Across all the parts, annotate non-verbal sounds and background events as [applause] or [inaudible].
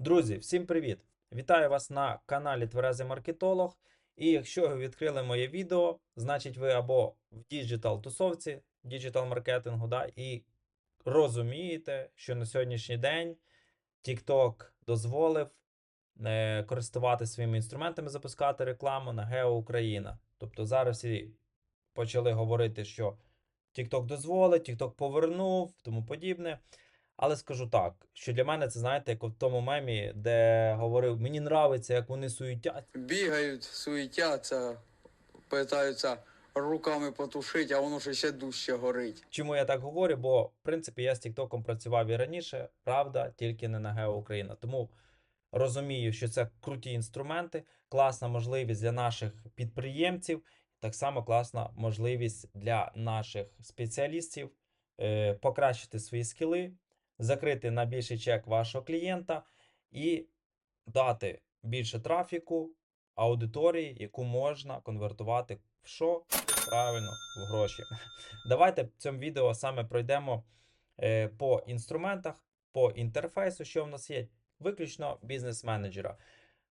Друзі, всім привіт! Вітаю вас на каналі Тверезий Маркетолог. І якщо ви відкрили моє відео, значить ви або в діджитал тусовці, діджитал маркетингу, да, і розумієте, що на сьогоднішній день TikTok дозволив е, користувати своїми інструментами, запускати рекламу на Гео Україна. Тобто зараз всі почали говорити, що TikTok дозволить, TikTok повернув, тому подібне. Але скажу так, що для мене це знаєте, як в тому мемі, де говорив, мені нравиться, як вони суетять. Бігають, суетяться, питаються руками потушити, а воно ж ще дужче горить. Чому я так говорю? Бо в принципі я з Тіктоком працював і раніше, правда, тільки не на Гео Україна. Тому розумію, що це круті інструменти, класна можливість для наших підприємців, так само класна можливість для наших спеціалістів е, покращити свої скіли, закрити на більший чек вашого клієнта і дати більше трафіку аудиторії, яку можна конвертувати в що? Правильно, в гроші. [laughs] Давайте в цьому відео саме пройдемо е, по інструментах, по інтерфейсу, що в нас є, виключно бізнес-менеджера.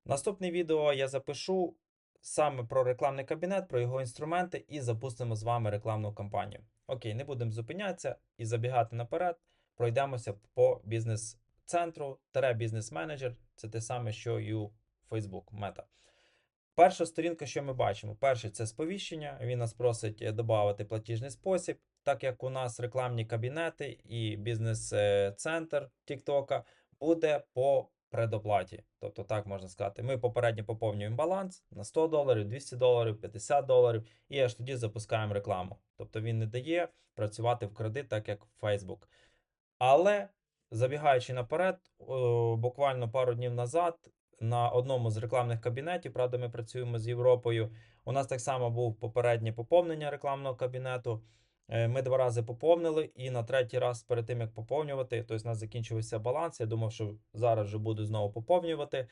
Наступне відео я запишу саме про рекламний кабінет, про його інструменти і запустимо з вами рекламну кампанію. Окей, не будемо зупинятися і забігати наперед. Пройдемося по бізнес-центру, тере бізнес-менеджер. Це те саме, що і у Facebook Meta. Перша сторінка, що ми бачимо? Перший це сповіщення. Він нас просить додати платіжний спосіб, так як у нас рекламні кабінети і бізнес-центр TikTok буде по предоплаті. Тобто, так можна сказати, ми попередньо поповнюємо баланс на 100 доларів, 200 доларів, 50 доларів, і аж тоді запускаємо рекламу. Тобто він не дає працювати в кредит, так як Facebook. Але забігаючи наперед, буквально пару днів назад на одному з рекламних кабінетів, правда, ми працюємо з Європою. У нас так само був попереднє поповнення рекламного кабінету. Е, Ми два рази поповнили, і на третій раз, перед тим як поповнювати, тобто у нас закінчився баланс. Я думав, що зараз вже буду знову поповнювати.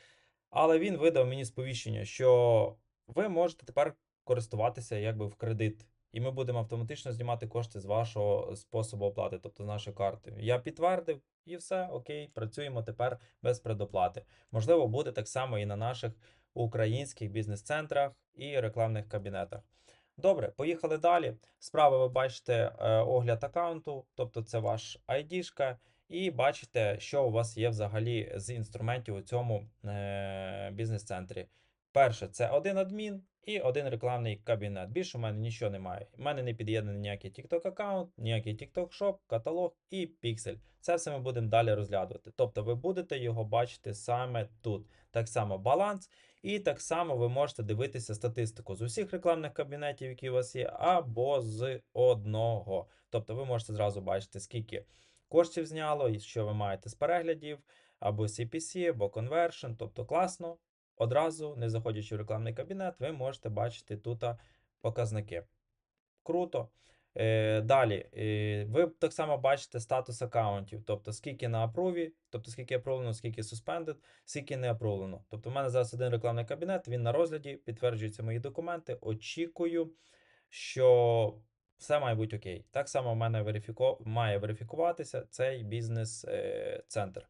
Але він видав мені сповіщення, що ви можете тепер користуватися якби в кредит. І ми будемо автоматично знімати кошти з вашого способу оплати, тобто з нашої карти. Я підтвердив, і все, окей, працюємо тепер без предоплати. Можливо, буде так само і на наших українських бізнес-центрах і рекламних кабінетах. Добре, поїхали далі. Справа ви бачите е, огляд аккаунту, тобто це ваш ID-шка, і бачите, що у вас є взагалі з інструментів у цьому е, бізнес-центрі. Перше, це один адмін і один рекламний кабінет. Більше у мене нічого немає. У мене не під'єднаний ніякий TikTok аккаунт, ніякий TikTok Shop, каталог і піксель. Це все ми будемо далі розглядувати. Тобто ви будете його бачити саме тут. Так само баланс, і так само ви можете дивитися статистику з усіх рекламних кабінетів, які у вас є, або з одного. Тобто ви можете зразу бачити, скільки коштів зняло, і що ви маєте з переглядів, або CPC, або conversion. Тобто класно. Одразу, не заходячи в рекламний кабінет, ви можете бачити тут показники. Круто. Е, далі, е, ви так само бачите статус аккаунтів, тобто скільки на апруві, тобто скільки апрувлено, скільки suspended, скільки не апрувлено. Тобто, в мене зараз один рекламний кабінет, він на розгляді, підтверджуються мої документи. Очікую, що все має бути окей. Так само в мене верифіко... має верифікуватися цей бізнес-центр.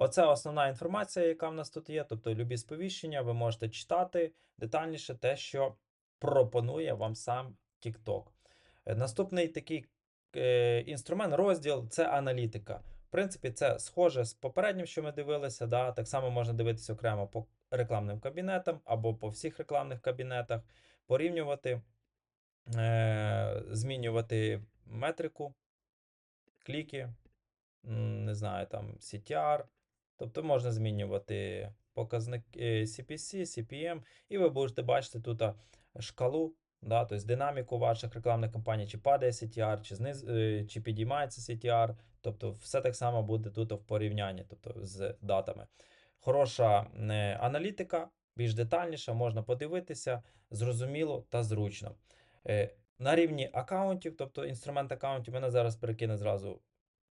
Оце основна інформація, яка в нас тут є. Тобто, любі сповіщення, ви можете читати детальніше те, що пропонує вам сам TikTok. Е, Наступний такий е, інструмент, розділ це аналітика. В принципі, це схоже з попереднім, що ми дивилися. Да? Так само можна дивитися окремо по рекламним кабінетам або по всіх рекламних кабінетах, порівнювати, е, змінювати метрику, кліки, не знаю, там CTR. Тобто можна змінювати показник е, CPC, CPM, і ви будете бачити тут шкалу, да, тобто динаміку ваших рекламних кампаній, чи падає CTR, чи, зниз, е, чи підіймається CTR. Тобто все так само буде тут в порівнянні тобто, з датами. Хороша е, аналітика, більш детальніша, можна подивитися, зрозуміло та зручно. На рівні аккаунтів, тобто інструмент аккаунтів, мене зараз перекине зразу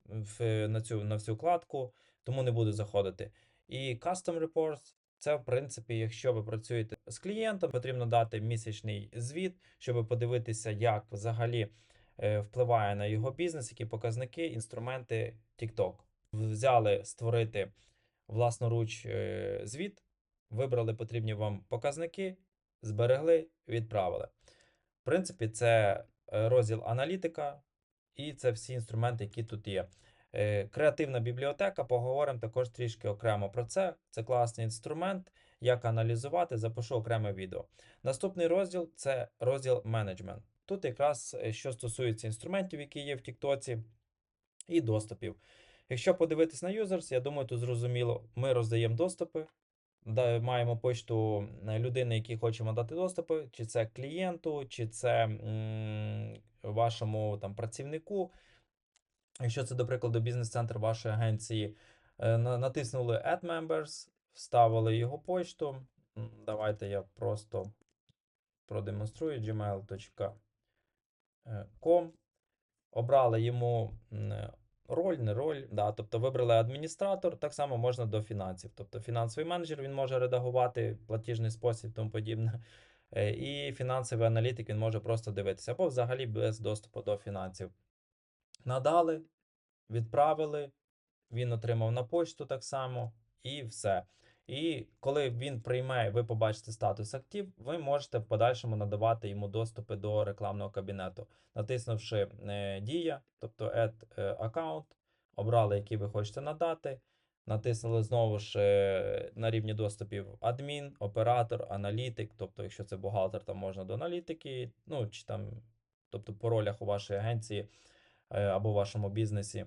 в, на, цю, на всю вкладку, тому не буду заходити. І Custom Reports це, в принципі, якщо ви працюєте з клієнтом, потрібно дати місячний звіт, щоб подивитися, як взагалі е, впливає на його бізнес, які показники, інструменти TikTok. Взяли створити власноруч е, звіт, вибрали потрібні вам показники, зберегли, відправили. В принципі, це е, розділ аналітика, і це всі інструменти, які тут є. Е, Креативна бібліотека, поговоримо також трішки окремо про це. Це класний інструмент, як аналізувати, запишу окреме відео. Наступний розділ це розділ менеджмент. Тут якраз е, що стосується інструментів, які є в Тіктоці, і доступів. Якщо подивитись на users, я думаю, тут зрозуміло, ми роздаємо доступи, маємо почту людини, якій хочемо дати доступи, чи це клієнту, чи це м, вашому там, працівнику. Якщо це, до прикладу, бізнес-центр вашої агенції, е, натиснули Add Members, вставили його почту. Давайте я просто продемонструю gmail.com. Обрали йому роль, не роль, да, тобто вибрали адміністратор, так само можна до фінансів. Тобто фінансовий менеджер він може редагувати платіжний спосіб, тому подібне. Е, І фінансовий аналітик він може просто дивитися, або взагалі без доступу до фінансів. Надали, відправили, він отримав на почту так само, і все. І коли він прийме, ви побачите статус актив, ви можете в подальшому надавати йому доступи до рекламного кабінету, натиснувши е, Дія, тобто Add е, Account, обрали, який ви хочете надати. Натиснули знову ж е, на рівні доступів адмін, оператор, аналітик. Тобто, якщо це бухгалтер, там можна до аналітики, ну чи там, тобто по ролях у вашій агенції е, або вашому бізнесі.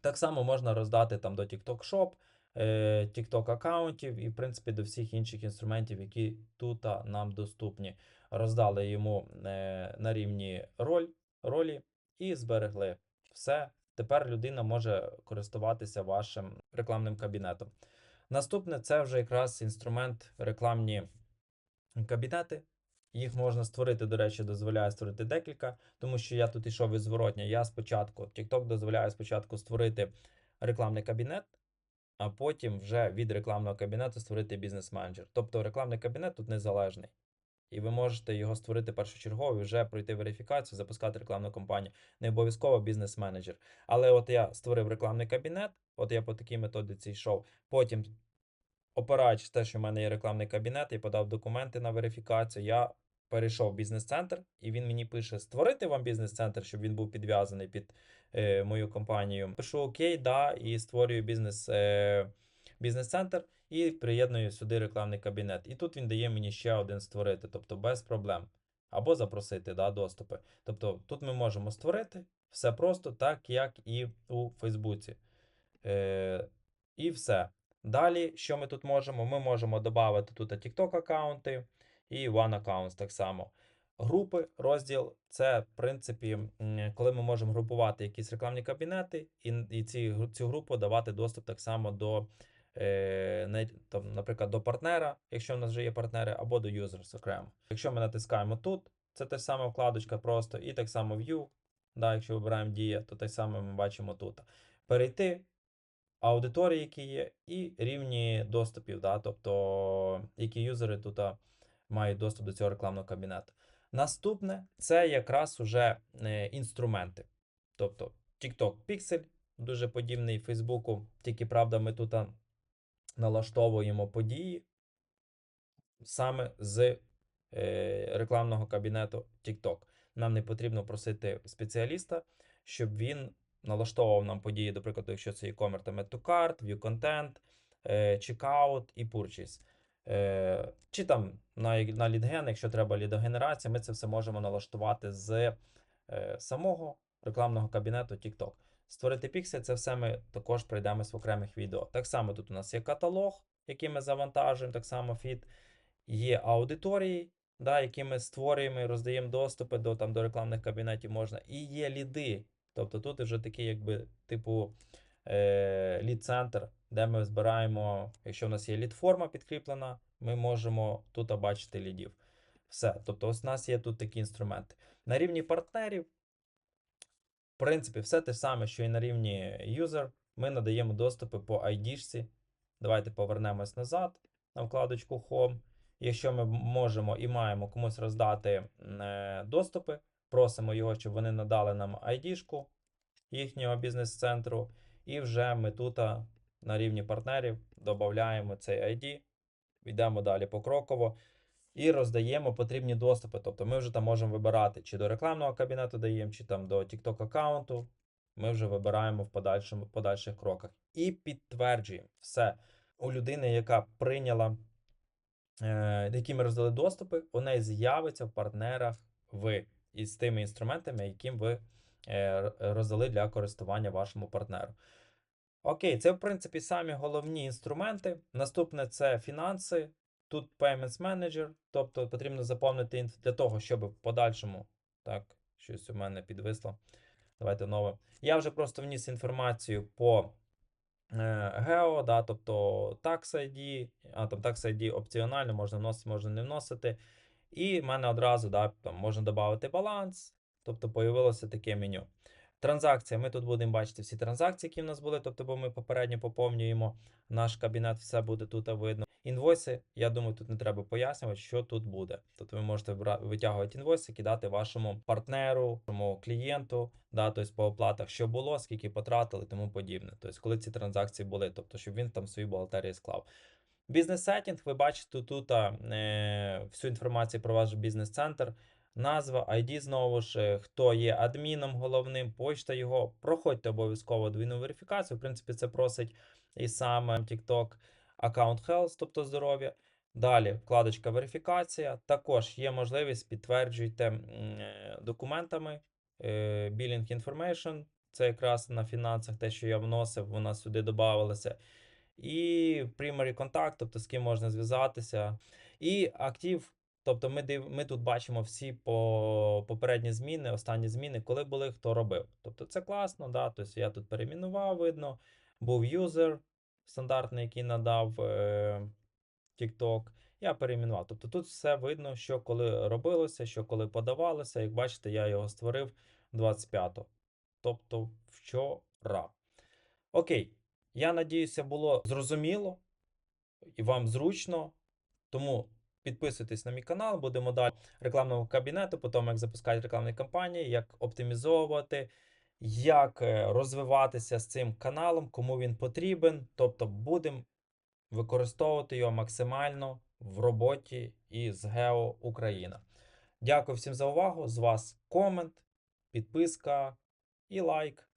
Так само можна роздати там до TikTok Shop, е, TikTok аккаунтів і, в принципі, до всіх інших інструментів, які тут нам доступні. Роздали йому е, на рівні роль, ролі і зберегли. Все. Тепер людина може користуватися вашим рекламним кабінетом. Наступне це вже якраз інструмент рекламні кабінети. Їх можна створити, до речі, дозволяє створити декілька, тому що я тут ішов із зворотня. Я спочатку, TikTok дозволяє спочатку створити рекламний кабінет, а потім вже від рекламного кабінету створити бізнес-менеджер. Тобто рекламний кабінет тут незалежний. І ви можете його створити першочергово, вже пройти верифікацію, запускати рекламну кампанію. Не обов'язково бізнес-менеджер. Але от я створив рекламний кабінет, от я по такій методиці йшов. Потім, опираючись те, що в мене є рекламний кабінет, я подав документи на верифікацію. Я перейшов в бізнес-центр, і він мені пише: створити вам бізнес-центр, щоб він був підв'язаний під е, мою компанію. Пишу ОК, да, і створюю бізнес, е, бізнес-центр і приєдную сюди рекламний кабінет. І тут він дає мені ще один створити, тобто без проблем. Або запросити да, доступи. Тобто тут ми можемо створити все просто так, як і у Фейсбуці. Е, і все. Далі, що ми тут можемо? Ми можемо додати тут TikTok аккаунти і One Accounts так само. Групи, розділ це, в принципі, коли ми можемо групувати якісь рекламні кабінети, і, і ці, цю групу давати доступ так само до, е, не- там, наприклад, до партнера, якщо в нас вже є партнери, або до users окремо. Якщо ми натискаємо тут, це та ж сама вкладочка просто, і так само View, да, якщо вибираємо дія, то те саме ми бачимо тут. Перейти, аудиторії, які є, і рівні доступів, да, тобто які юзери тут мають доступ до цього рекламного кабінету. Наступне це якраз уже е, інструменти. Тобто TikTok Pixel, дуже подібний Фейсбуку, тільки правда, ми тут налаштовуємо події саме з е, рекламного кабінету TikTok. Нам не потрібно просити спеціаліста, щоб він налаштовував нам події, до прикладу, якщо це e-commerce, там Add to View Content, е, Checkout і Purchase. Е, Чи там на, на лідген, якщо треба лідогенерація, ми це все можемо налаштувати з е, самого рекламного кабінету TikTok. Створити піксель, це все ми також пройдемось в окремих відео. Так само тут у нас є каталог, який ми завантажуємо, так само фід. Є аудиторії, да, які ми створюємо і роздаємо доступи до, там, до рекламних кабінетів можна. І є ліди. Тобто тут вже такий, якби, типу, е, лід-центр, де ми збираємо, якщо в нас є лід-форма підкріплена, ми можемо тут бачити лідів. Все. Тобто, ось у нас є тут такі інструменти. На рівні партнерів, в принципі, все те саме, що і на рівні user. Ми надаємо доступи по ID-шці. Давайте повернемось назад на вкладочку Home. Якщо ми можемо і маємо комусь роздати е, доступи, просимо його, щоб вони надали нам ID-шку їхнього бізнес-центру, і вже ми тут на рівні партнерів, додаємо цей ID, йдемо далі покроково і роздаємо потрібні доступи. Тобто ми вже там можемо вибирати, чи до рекламного кабінету даємо, чи там до TikTok аккаунту. Ми вже вибираємо в подальшому, подальших кроках. І підтверджуємо все. У людини, яка прийняла, е, якій ми роздали доступи, у неї з'явиться в партнерах ви із тими інструментами, яким ви е, роздали для користування вашому партнеру. Окей, це в принципі самі головні інструменти. Наступне це фінанси. Тут Payments Manager, тобто потрібно заповнити інф для того, щоб в подальшому. Так, щось у мене підвисло. Давайте нове. Я вже просто вніс інформацію по е, Гео, да, тобто Tax ID, а там Tax ID опціонально, можна вносити, можна не вносити. І в мене одразу да, там, можна додати баланс, тобто появилося таке меню. Транзакція. Ми тут будемо бачити всі транзакції, які в нас були, тобто, бо ми попередньо поповнюємо наш кабінет, все буде тут видно. Інвойси, я думаю, тут не треба пояснювати, що тут буде. Тобто ви можете витягувати інвойси, кидати вашому партнеру, вашому клієнту, да, тобто по оплатах, що було, скільки потратили, тому подібне. Тобто, коли ці транзакції були, тобто, щоб він там свої бухгалтерії склав. Бізнес-сеттінг, ви бачите тут е, всю інформацію про ваш бізнес-центр. Назва, ID знову ж, е, хто є адміном головним, почта його. Проходьте обов'язково двійну верифікацію. В принципі, це просить і саме TikTok Account Health, тобто здоров'я. Далі вкладочка верифікація. Також є можливість підтверджуйте е, документами е, Billing Information. Це якраз на фінансах те, що я вносив, вона сюди додавалася. І primary контакт, тобто з ким можна зв'язатися. І актив, тобто ми, див, ми тут бачимо всі по, попередні зміни, останні зміни, коли були, хто робив. Тобто це класно, да? тобто я тут перейменував, видно, був юзер стандартний, який надав е, TikTok. Я перейменував. Тобто тут все видно, що коли робилося, що коли подавалося. Як бачите, я його створив 25-го. Тобто вчора. Окей. Я надіюся, було зрозуміло і вам зручно. Тому підписуйтесь на мій канал, будемо далі рекламного кабінету, потім як запускати рекламні кампанії, як оптимізовувати, як е, розвиватися з цим каналом, кому він потрібен. Тобто будемо використовувати його максимально в роботі із Гео Україна. Дякую всім за увагу. З вас комент, підписка і лайк.